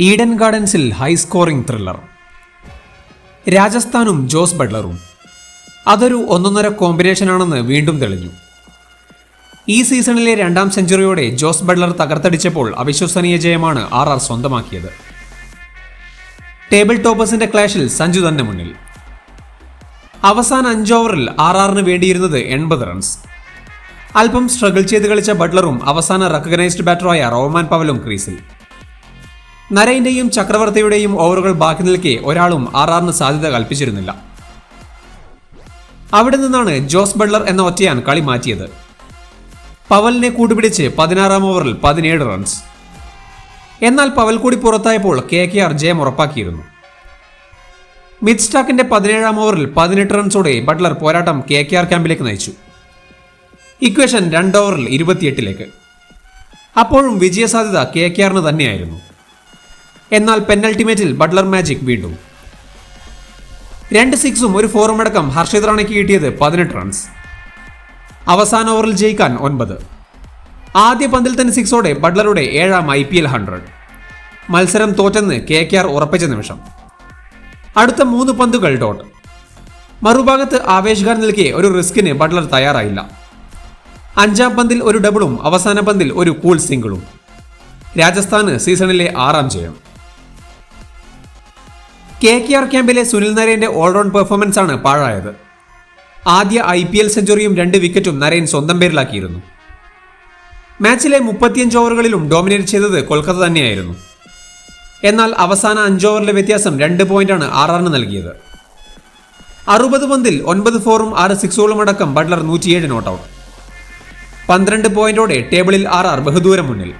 ഈഡൻ ഗാർഡൻസിൽ high scoring thriller രാജസ്ഥാനും Jos ബട്ട്ലറും. അതൊരു ഒന്നൊന്നര കോമ്പിനേഷനാണെന്ന് വീണ്ടും തെളിഞ്ഞു. ഈ സീസണിലെ രണ്ടാം സെഞ്ചുറിയോടെ ജോസ് ബട്ട്ലർ തകർത്തടിച്ചപ്പോൾ അവിശ്വസനീയ ജയമാണ് ആർ ആർ സ്വന്തമാക്കിയത്. ടേബിൾ ടോപ്പേഴ്സിന്റെ ക്ലാഷിൽ സഞ്ജു തന്നെ മുന്നിൽ. അവസാന അഞ്ച് ഓവറിൽ ആർ ആറിന് വേണ്ടിയിരുന്നത് എൺപത് റൺസ് അല്പം സ്ട്രഗിൾ ചെയ്ത് കളിച്ച ബട്ട്ലറും അവസാന റെക്കഗ്നൈസ്ഡ് ബാറ്ററായ റോമാൻ പവലും ക്രീസിൽ. നരയിന്റെയും ചക്രവർത്തിയുടെയും ഓവറുകൾ ബാക്കി നിൽക്കെ ഒരാളും ആറാറിന് സാധ്യത കൽപ്പിച്ചിരുന്നില്ല. അവിടെ നിന്നാണ് ജോസ് ബട്ട്ലർ എന്ന ഒറ്റയാൻ കളി മാറ്റിയത്. പവലിനെ കൂട്ടുപിടിച്ച് പതിനാറാം ഓവറിൽ പതിനേഴ് റൺസ്. എന്നാൽ പവൽ കൂടി പുറത്തായപ്പോൾ കെ കെ ആർ ജയം ഉറപ്പാക്കിയിരുന്നു. മിഡ് സ്റ്റാക്കിന്റെ പതിനേഴാം ഓവറിൽ പതിനെട്ട് റൺസോടെ ബട്ട്ലർ പോരാട്ടം കെ കെ ആർ ക്യാമ്പിലേക്ക് നയിച്ചു. ഇക്വേഷൻ രണ്ട് ഓവറിൽ ഇരുപത്തിയെട്ടിലേക്ക്. അപ്പോഴും വിജയസാധ്യത കെ കെ ആറിന് തന്നെയായിരുന്നു. എന്നാൽ പെനൽറ്റിമേറ്റിൽ ബട്ട്ലർ മാജിക് വീണ്ടും. രണ്ട് സിക്സും ഒരു ഫോറും അടക്കം ഹർഷിത് റാണയ്ക്ക് കിട്ടിയത് പതിനെട്ട് റൺസ് അവസാന ഓവറിൽ ജയിക്കാൻ ഒൻപത്. ആദ്യ പന്തിൽ തന്നെ സിക്സോടെ ബട്ട്ലറുടെ ഏഴാം ഐ പി എൽ ഹൺഡ്രഡ് മത്സരം തോറ്റെന്ന് കെ കെ ആർ ഉറപ്പിച്ച നിമിഷം. അടുത്ത മൂന്ന് പന്തുകൾ ഡോട്ട് മറുഭാഗത്ത് ആവേശകാർ നിൽക്കെ ഒരു റിസ്കിന് ബട്ട്ലർ തയ്യാറായില്ല. അഞ്ചാം പന്തിൽ ഒരു ഡബിളും അവസാന പന്തിൽ ഒരു കൂൾ സിംഗിളും രാജസ്ഥാന് സീസണിലെ ആറാം ജയം. കെ കെ ആർ ക്യാമ്പിലെ സുനിൽ നരേന്റെ ഓൾറൗണ്ട് പെർഫോമൻസ് ആണ് പാഴായത്. ആദ്യ ഐ പി എൽ സെഞ്ചുറിയും രണ്ട് വിക്കറ്റും നരേൻ സ്വന്തം പേരിലാക്കിയിരുന്നു. മാച്ചിലെ മുപ്പത്തിയഞ്ച് ഓവറുകളിലും ഡോമിനേറ്റ് ചെയ്തത് കൊൽക്കത്ത തന്നെയായിരുന്നു. എന്നാൽ അവസാന അഞ്ച് ഓവറിലെ വ്യത്യാസം രണ്ട് പോയിന്റാണ് ആർ ആറിന് നൽകിയത്. അറുപത് പന്തിൽ ഒൻപത് ഫോറും ആറ് സിക്സുകളും അടക്കം ബട്ട്ലർ നൂറ്റിയേഴ് നോട്ടൗട്ട്. പന്ത്രണ്ട് പോയിന്റോടെ ടേബിളിൽ ആർ ബഹുദൂരം മുന്നിൽ.